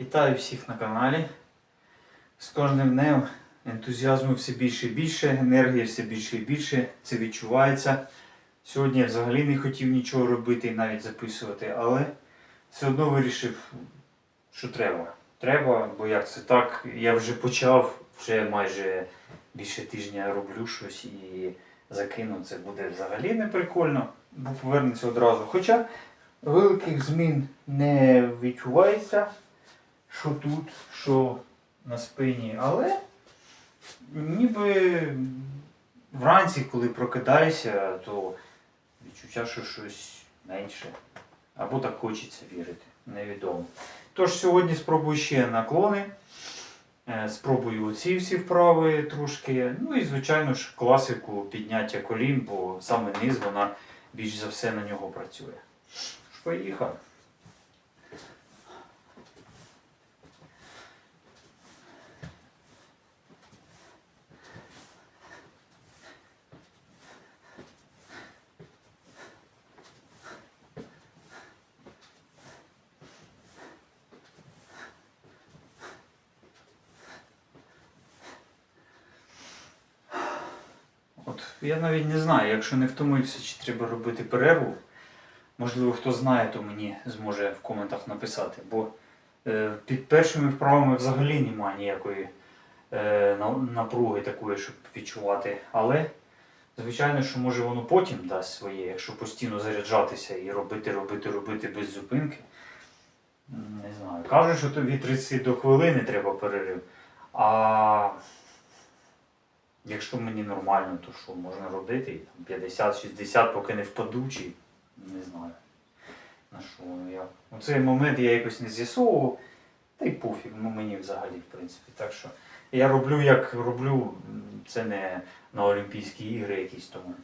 Вітаю всіх на каналі. З кожним днем ентузіазму все більше і більше, енергії все більше і більше. Це відчувається. Сьогодні я взагалі не хотів нічого робити і навіть записувати, але все одно вирішив, що треба. Треба, бо як це так, я вже почав, вже майже більше тижня роблю щось і закину. Це буде взагалі не прикольно, бо повернеться одразу. Хоча великих змін не відчувається що тут, що на спині, але ніби вранці, коли прокидаєшся, то відчуття, що щось менше. Або так хочеться вірити, невідомо. Тож сьогодні спробую ще наклони. Е, Спробую оці всі вправи трошки. Ну і, звичайно ж, класику підняття колін, бо саме низ вона більш за все на нього працює. Ж, От я навіть не знаю, якщо не втомився, чи треба робити перерву. Можливо, хто знає, то мені зможе в коментах написати. Бо е, під першими вправами взагалі немає ніякої е, напруги такої, щоб відчувати. Але, звичайно, що може воно потім дасть своє, якщо постійно заряджатися і робити, робити, робити без зупинки. Не знаю. Кажуть, що тобі 30 до хвилини треба перерив. А Якщо мені нормально, то що можна робити 50-60, поки не впаду, чи не знаю. На що я. У цей момент я якось не з'ясовував, та й пофіг, ну мені взагалі, в принципі. Так що я роблю, як роблю, це не на Олімпійські ігри якісь тому.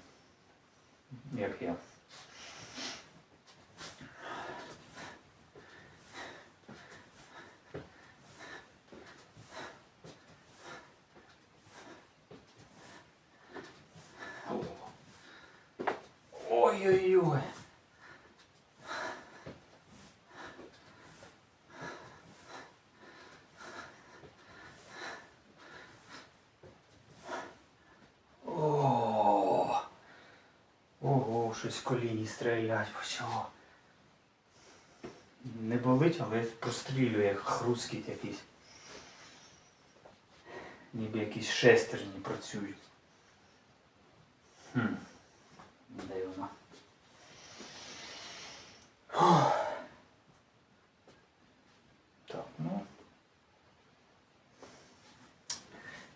Як я. Ой-ой-ой. О, Ого, щось коліні стрілять почало. Не болить, але прострілює, хрускіт якийсь. Ніби якісь шестерні працюють. Хм. Де вона? Так, ну.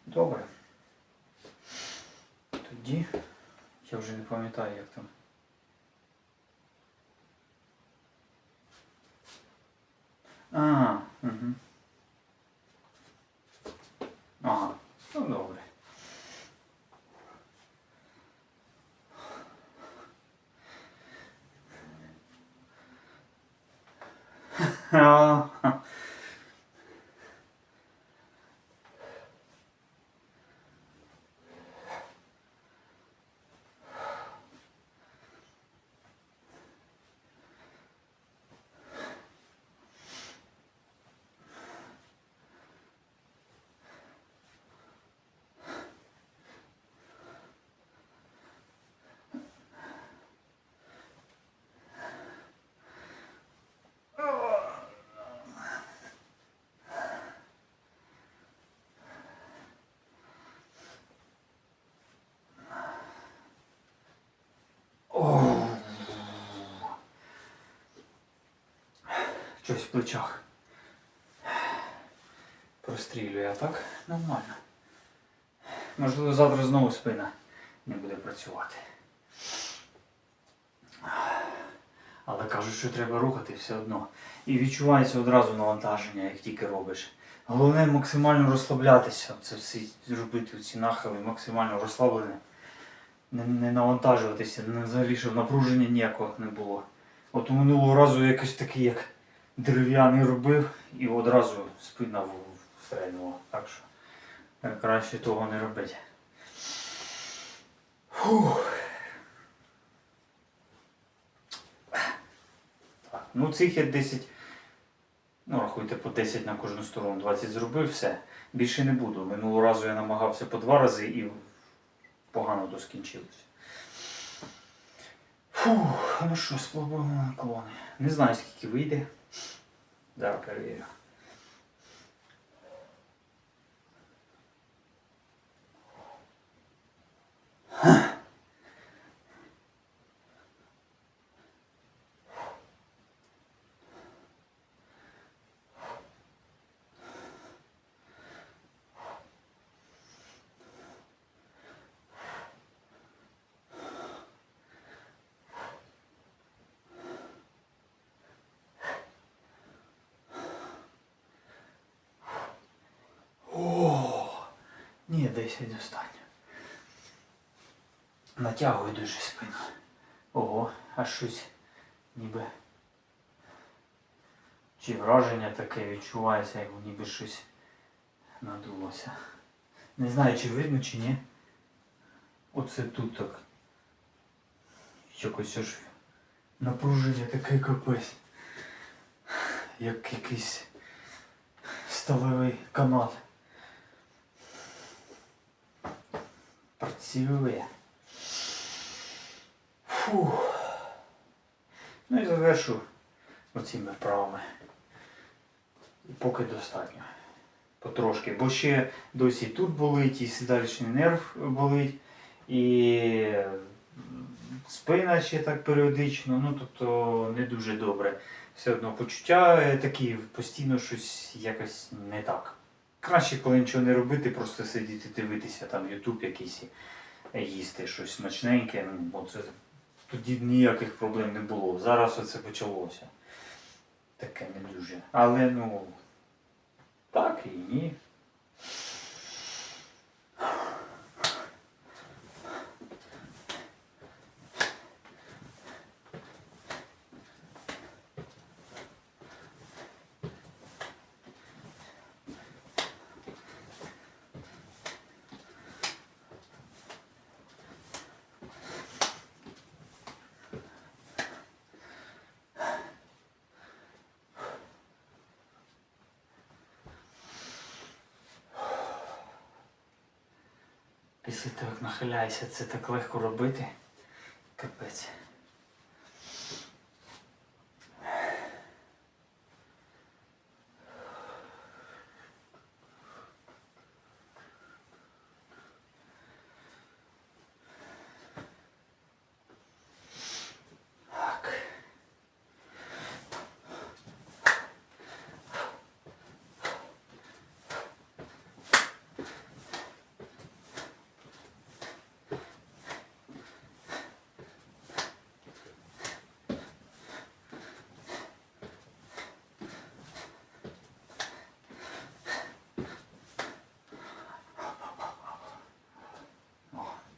Добре. Тоді я вже не пам'ятаю, як там. А, угу. А, Щось в плечах. Прострілює, а так нормально. Можливо, завтра знову спина не буде працювати. Але кажуть, що треба рухати все одно. І відчувається одразу навантаження, як тільки робиш. Головне максимально розслаблятися. Це все робити ці нахили, максимально розслаблене. Не, не навантажуватися, не взагалі, щоб напруження ніякого не було. От у минулого разу якось такий, як дерев'яний робив, і одразу спина встрельнула. Так що краще того не робити. Фух. Ну цих я 10 Ну, рахуйте по 10 на кожну сторону, 20 зробив, все. Більше не буду. Минулого разу я намагався по два рази і погано то скінчилося. Фух, ну що, спробуємо наклони. Не знаю, скільки вийде. Зараз перевірю. О, ні, 10 достатньо. Натягую дуже спину. Ого, аж щось ніби. Чи враження таке відчувається, як ніби щось надулося. Не знаю, чи видно, чи ні. Оце тут так. Якось аж напруження таке капець. Як якийсь сталевий канат. Працює. Фух. Ну і завершу оціми вправами. Поки достатньо. Потрошки. Бо ще досі тут болить, і сідалічний нерв болить, і спина ще так періодично, ну тобто не дуже добре. Все одно почуття е, такі постійно щось якось не так. Краще, коли нічого не робити, просто сидіти дивитися там Ютуб якийсь і їсти щось смачненьке. Ну, бо це тоді ніяких проблем не було. Зараз оце почалося. Таке не дуже. Але ну так і ні. Після того, як нахиляєшся, це так легко робити. Капець.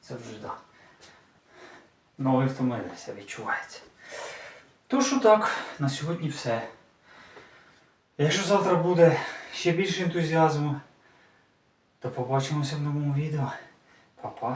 Це вже так. Ноги втомилися, відчувається. То що так, на сьогодні все. Якщо завтра буде ще більше ентузіазму, то побачимося в новому відео. Па-па.